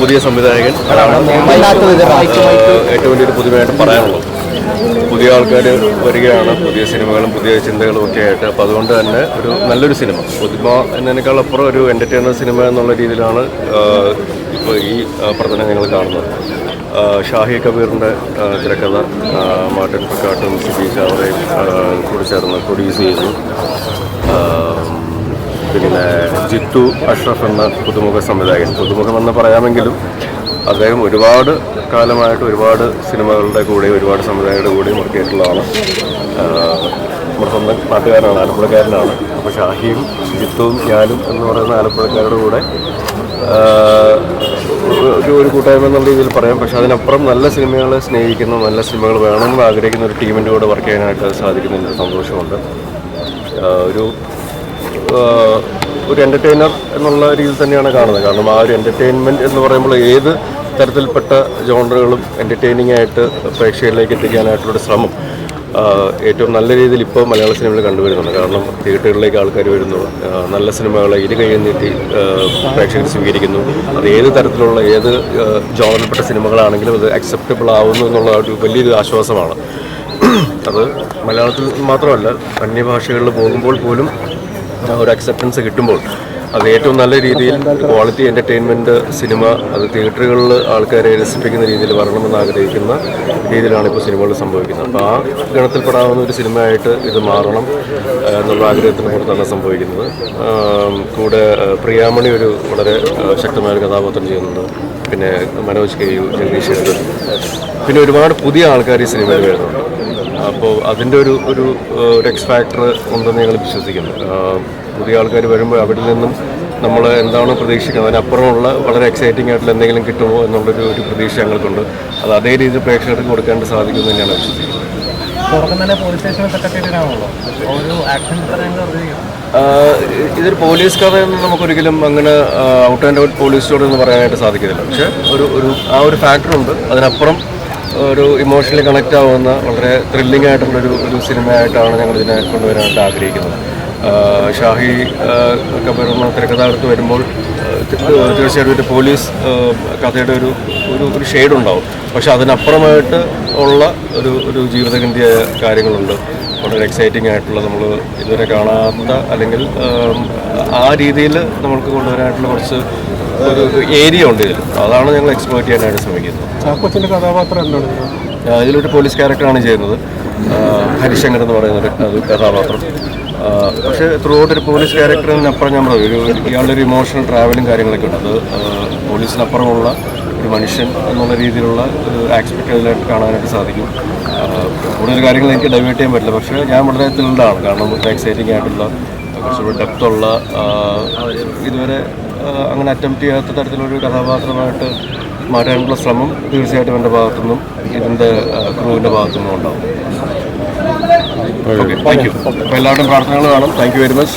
പുതിയ സംവിധായകൻ ഏറ്റവും വലിയൊരു പുതുമയായിട്ട് പറയാനുള്ളത്. പുതിയ ആൾക്കാർ വരികയാണ് പുതിയ സിനിമകളും പുതിയ ചിന്തകളും ഒക്കെ ആയിട്ട്. അപ്പോൾ അതുകൊണ്ട് തന്നെ ഒരു നല്ലൊരു സിനിമ. പുതുമ എന്നതിനേക്കാൾ അപ്പുറം ഒരു എന്റർടൈനർ സിനിമ എന്നുള്ള രീതിയിലാണ് ഇപ്പോൾ ഈ പ്രകടനം ഞങ്ങൾ കാണുന്നത്. ഷാഹി കബീറിന്റെ തിരക്കഥ മാർട്ടിൻ പിക്കാട്ടും സിബി ചാവറയും കൂടി ചേർന്ന് പ്രൊഡ്യൂസ് ചെയ്തു. പിന്നെ ജിത്തു അഷ്റഫ് എന്ന പുതുമുഖ സംവിധായകൻ. പുതുമുഖമെന്ന് പറയാമെങ്കിലും അദ്ദേഹം ഒരുപാട് കാലമായിട്ട് ഒരുപാട് സിനിമകളുടെ കൂടെ ഒരുപാട് സംവിധായകരുടെ കൂടെയും വർക്ക് ചെയ്തിട്ടുള്ളതാണ്. ആഹ് നമ്മുടെ സ്വന്തം നാട്ടുകാരനാണ് ആലപ്പുഴക്കാരനാണ്. അപ്പോൾ ഷാഹിയും ജിത്തുവും ഞാനും എന്ന് പറയുന്ന ആലപ്പുഴക്കാരുടെ കൂടെ ഒരു കൂട്ടായ്മ എന്നുള്ള രീതിയിൽ പറയാം. പക്ഷേ അതിനപ്പുറം നല്ല സിനിമകളെ സ്നേഹിക്കുന്ന നല്ല സിനിമകൾ വേണമെന്ന് ആഗ്രഹിക്കുന്ന ഒരു ടീമിന്റെ കൂടെ വർക്ക് ചെയ്യാനായിട്ട് സാധിക്കുന്നതിൽ സന്തോഷമുണ്ട്. ഒരു ഒരു എന്റർടൈനർ എന്നുള്ള രീതിയിൽ തന്നെയാണ് കാണുന്നത്. കാരണം ആ ഒരു എന്റർടൈൻമെന്റ് എന്ന് പറയുമ്പോൾ ഏത് തരത്തിൽപ്പെട്ട ജോണറുകളും എന്റർടൈനിങ് ആയിട്ട് പ്രേക്ഷകരിലേക്ക് എത്തിക്കാനായിട്ടുള്ള ശ്രമം ഏറ്റവും നല്ല രീതിയിൽ ഇപ്പോൾ മലയാള സിനിമയിൽ കണ്ടുവരുന്നുണ്ട്. കാരണം തിയേറ്ററുകളിലേക്ക് ആൾക്കാർ വരുന്നു നല്ല സിനിമകളെ ഇരു കൈ നീട്ടി പ്രേക്ഷകർ സ്വീകരിക്കുന്നു. അത് ഏത് തരത്തിലുള്ള ഏത് ജോണറിൽപ്പെട്ട സിനിമകളാണെങ്കിലും അത് അക്സെപ്റ്റബിൾ ആവുന്നു എന്നുള്ള ഒരു വലിയൊരു ആശ്വാസമാണ്. അത് മലയാളത്തിൽ മാത്രമല്ല അന്യഭാഷകളിൽ പോകുമ്പോൾ പോലും ഒരു അക്സെപ്റ്റൻസ് കിട്ടുമ്പോൾ അത് ഏറ്റവും നല്ല രീതിയിൽ ക്വാളിറ്റി എന്റർടൈൻമെന്റ് സിനിമ അത് തിയേറ്ററുകളിൽ ആൾക്കാരെ രസിപ്പിക്കുന്ന രീതിയിൽ വരണമെന്ന് ആഗ്രഹിക്കുന്ന രീതിയിലാണ് ഇപ്പോൾ സിനിമകൾ സംഭവിക്കുന്നത്. അപ്പോൾ ആ ഗണത്തിൽപ്പെടാവുന്ന ഒരു സിനിമയായിട്ട് ഇത് മാറണം എന്നുള്ള ആഗ്രഹത്തിന് പുറത്താണ് സംഭവിക്കുന്നത്. കൂടെ പ്രിയാമണി ഒരു വളരെ ശക്തമായ ഒരു കഥാപാത്രം ചെയ്യുന്നുണ്ട്. പിന്നെ മനോജ് കെ യു ജഗദീഷ് പിന്നെ ഒരുപാട് പുതിയ ആൾക്കാർ ഈ സിനിമയിൽ വരുന്നുണ്ട്. അപ്പോൾ അതിന്റെ ഒരു ഒരു എക്സ് ഫാക്ടർ ഉണ്ടെന്ന് ഞങ്ങൾ വിശ്വസിക്കുന്നു. പുതിയ ആൾക്കാർ വരുമ്പോൾ അവിടെ നിന്നും നമ്മൾ എന്താണോ പ്രതീക്ഷിക്കുന്നത് അതിനപ്പുറമുള്ള വളരെ എക്സൈറ്റിംഗ് ആയിട്ടുള്ള എന്തെങ്കിലും കിട്ടുമോ എന്നുള്ളൊരു ഒരു പ്രതീക്ഷ ഞങ്ങൾക്കുണ്ട്. അത് അതേ രീതിയിൽ പ്രേക്ഷകർക്ക് കൊടുക്കാൻ സാധിക്കുമെന്ന് തന്നെയാണ് വിശ്വസിക്കുന്നത്. ഇതൊരു പോലീസ് കഥ എന്ന് നമുക്കൊരിക്കലും അങ്ങനെ out and out police story എന്ന് പറയാനായിട്ട് സാധിക്കത്തില്ല. പക്ഷേ ഒരു ഒരു ആ ഒരു ഫാക്ടറുണ്ട് അതിനപ്പുറം ഒരു ഇമോഷണലി കണക്റ്റ് ആവുന്ന വളരെ ത്രില്ലിംഗ് ആയിട്ടുള്ളൊരു ഒരു സിനിമയായിട്ടാണ് ഞങ്ങൾ ഇതിനെ കൊണ്ടുവരാനായിട്ട് ആഗ്രഹിക്കുന്നത്. ഷാഹി ഒക്കെ വരുന്ന തിരക്കഥാകൃത്ത് വരുമ്പോൾ തീർച്ചയായിട്ടും ഒരു പോലീസ് കഥയുടെ ഒരു ഒരു ഒരു ഷെയ്ഡ് ഉണ്ടാവും. പക്ഷെ അതിനപ്പുറമായിട്ട് ഉള്ള ഒരു ഒരു ജീവിതഗന്ധിയായ കാര്യങ്ങളുണ്ട്. വളരെ എക്സൈറ്റിംഗ് ആയിട്ടുള്ള നമ്മൾ ഇതുവരെ കാണാത്ത അല്ലെങ്കിൽ ആ രീതിയിൽ നമ്മൾക്ക് കൊണ്ടുവരാനായിട്ടുള്ള കുറച്ച് ഒരു ഏരിയ ഉണ്ട് ഇതിൽ അതാണ് ഞങ്ങൾ എക്സ്പ്ലോർ ചെയ്യാനായിട്ട് ശ്രമിക്കുന്നത്. ചാക്കോച്ചിന്റെ കഥാപാത്രം എന്താണ്? ഇതിലൊരു പോലീസ് ക്യാരക്ടറാണ് ചെയ്യുന്നത്. ഹരിശങ്കർ എന്ന് പറയുന്ന ഒരു കഥാപാത്രം. പക്ഷേ ത്രൂ ഔട്ട് ഒരു പോലീസ് ക്യാരക്ടറിനപ്പുറം ഞാൻ പറയും ഒരു ഇയാളുടെ ഒരു ഇമോഷണൽ ട്രാവലും കാര്യങ്ങളൊക്കെ ഉണ്ട്. അത് പോലീസിനപ്പുറമുള്ള ഒരു മനുഷ്യൻ എന്നുള്ള രീതിയിലുള്ള ഒരു ആസ്പെക്ട് അതിലായിട്ട് കാണാനായിട്ട് സാധിക്കും. കൂടുതൽ കാര്യങ്ങൾ എനിക്ക് ഡൈവേർട്ട് ചെയ്യാൻ പറ്റില്ല. പക്ഷേ ഞാൻ വളരെ ത്രില്ഡാണ് കാരണം വളരെ എക്സൈറ്റിംഗ് ആയിട്ടുള്ള കുറച്ചുകൂടി ഡെപ്തുള്ള ഇതുവരെ അങ്ങനെ അറ്റംപ്റ്റ് ചെയ്യാത്ത തരത്തിലൊരു കഥാപാത്രമായിട്ട് മാറ്റാനുള്ള ശ്രമം തീർച്ചയായിട്ടും എന്റെ ഭാഗത്തു നിന്നും ഇതിന്റെ ക്രൂവിന്റെ ഭാഗത്തുനിന്നും ഉണ്ടാവും ഓക്കെ താങ്ക് യു അപ്പോൾ എല്ലാവരുടെയും പ്രാർത്ഥനകൾ കാണും. Thank you very much